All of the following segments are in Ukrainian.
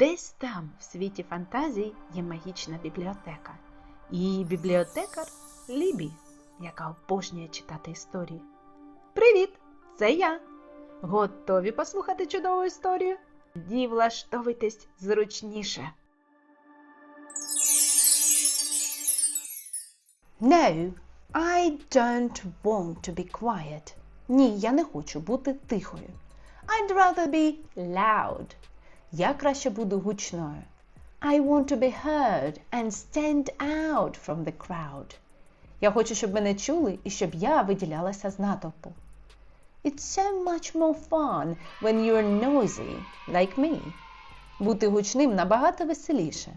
Десь там, в світі фантазій, є магічна бібліотека. І її бібліотекар Лібі, яка обожнює читати історії. Привіт! Це я. Готові послухати чудову історію? Тоді влаштовуйтесь зручніше. No, I don't want to be quiet. Ні, я не хочу бути тихою. I'd rather be loud. Я краще буду гучною. I want to be heard and stand out from the crowd. Я хочу, щоб мене чули і щоб я виділялася з натовпу. It's so much more fun when you're noisy, like me. Бути гучним набагато веселіше.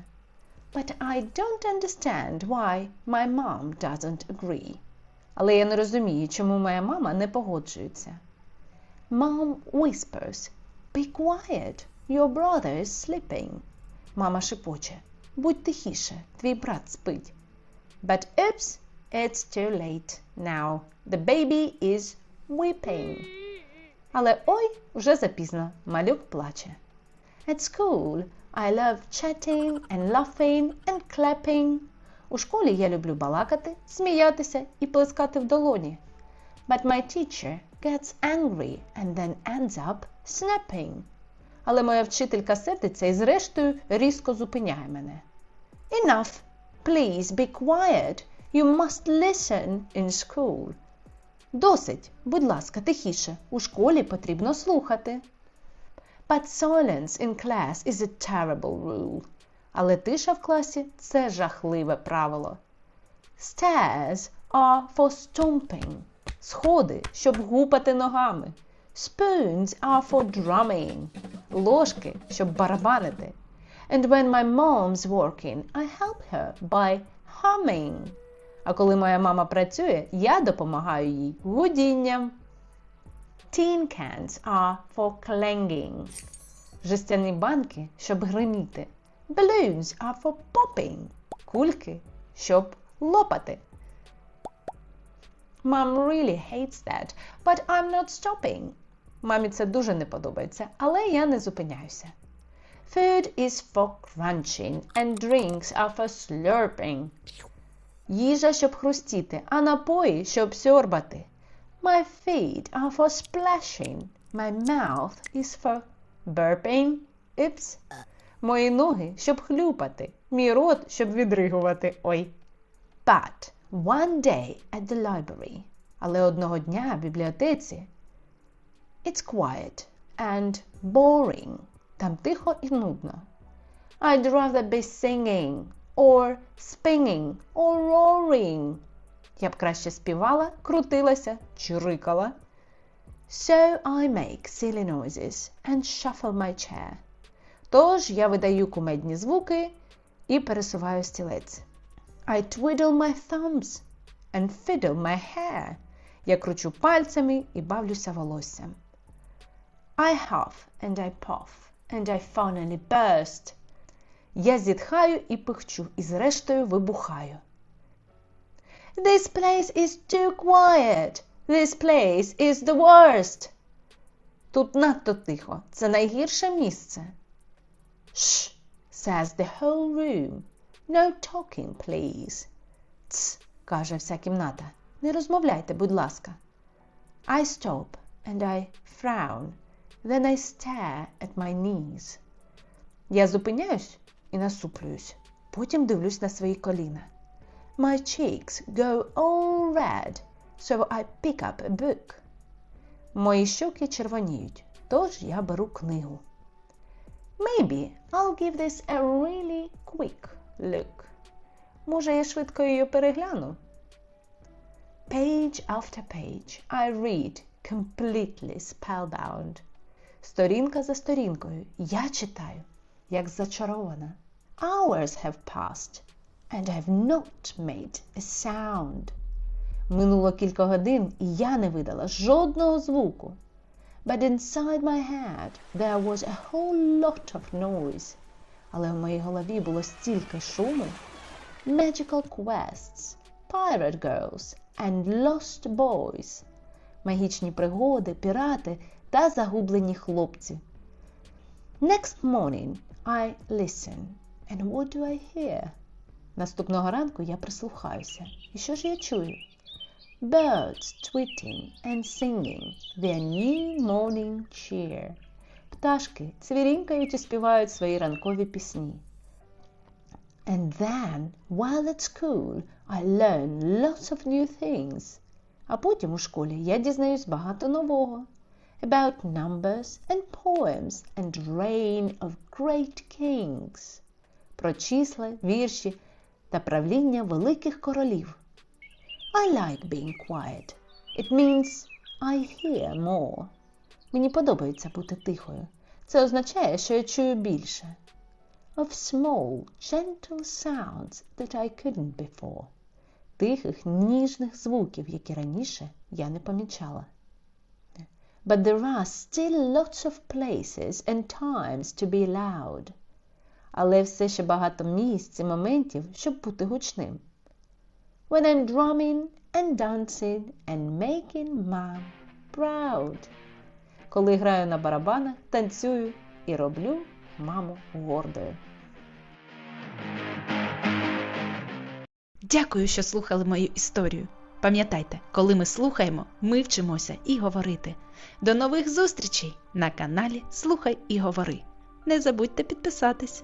But I don't understand why my mom doesn't agree. Але я не розумію, чому моя мама не погоджується. Mom whispers, Be quiet, your brother is sleeping. Мама шепоче, будь тихіше, твій брат спить. But oops, it's too late now. The baby is weeping. Але ой, вже запізно, малюк плаче. At school, I love chatting and laughing and clapping. У школі я люблю балакати, сміятися і плескати в долоні. But my teacher gets angry and then ends up snapping. Але моя вчителька сердиться і зрештою різко зупиняє мене. Enough! Please be quiet. You must listen in school. Досить, будь ласка, тихіше. У школі потрібно слухати. But silence in class is a terrible rule. Але тиша в класі це жахливе правило. Stairs are for stomping. Сходи, щоб гупати ногами. Spoons are for drumming. Ложки, щоб барабанити. And when my mom's working, I help her by humming. А коли моя мама працює, я допомагаю їй гудінням. Tin cans are for clanging. Жестяні банки, щоб гриміти. Balloons are for popping. Кульки, щоб лопати. Mom really hates that, but I'm not stopping. Мамі це дуже не подобається, але я не зупиняюся. Food is for crunching and drinks are for slurping. Їжа, щоб хрустіти, а напої, щоб сьорбати. My feet are for splashing. My mouth is for burping. Oops. Мої ноги, щоб хлюпати. Мій рот, щоб відригувати. Ой. But one day at the library. Але одного дня в бібліотеці It's quiet and boring. Там тихо і нудно. I'd rather be singing or spinning or roaring. Я б краще співала, крутилася, чирикала. So I make silly noises and shuffle my chair. Тож я видаю кумедні звуки і пересуваю стілець. I twiddle my thumbs and fiddle my hair. Я кручу пальцями і бавлюся волоссям. I huff and I puff and I finally burst. Я зітхаю і пихчу, і зрештою вибухаю. This place is too quiet. This place is the worst. Тут надто тихо. Це найгірше місце. Shh, says the whole room. No talking, please. Тс, каже вся кімната. Не розмовляйте, будь ласка. I stop and I frown. Then I stare at my knees. Я зупиняюсь і насуплююсь. Потім дивлюсь на свої коліна. My cheeks go all red, so I pick up a book. Мої щоки червоніють, тож я беру книгу. Maybe I'll give this a really quick look. Може, я швидко її перегляну? Page after page I read, completely spellbound. Сторінка за сторінкою я читаю, як зачарована. Hours have passed, and I've not made a sound. Минуло кілька годин, і я не видала жодного звуку. But inside my head there was a whole lot of noise. Але в моїй голові було стільки шуму. Magical quests, pirate girls and lost boys. Магічні пригоди, пірати та загублені хлопці. Next morning I listen. And what do I hear? Наступного ранку я прислухаюся. І що ж я чую? Birds tweeting and singing their new morning cheer. Пташки цвірінькають і співають свої ранкові пісні. And then, while at school, I learn lots of new things. А потім у школі я дізнаюсь багато нового. About numbers and poems and reign of great kings. Про числа, вірші та правління великих королів. I like being quiet. It means I hear more. Мені подобається бути тихою. Це означає, що я чую більше. Of small, gentle sounds that I couldn't before. Тихих, ніжних звуків, які раніше я не помічала. But there are still lots of places and times to be loud. Але все ще багато місць і моментів, щоб бути гучним. When I'm drumming and dancing and making mom proud. Коли граю на барабанах, танцюю і роблю маму гордою. Дякую, що слухали мою історію. Пам'ятайте, коли ми слухаємо, ми вчимося і говорити. До нових зустрічей на каналі Слухай і Говори. Не забудьте підписатись.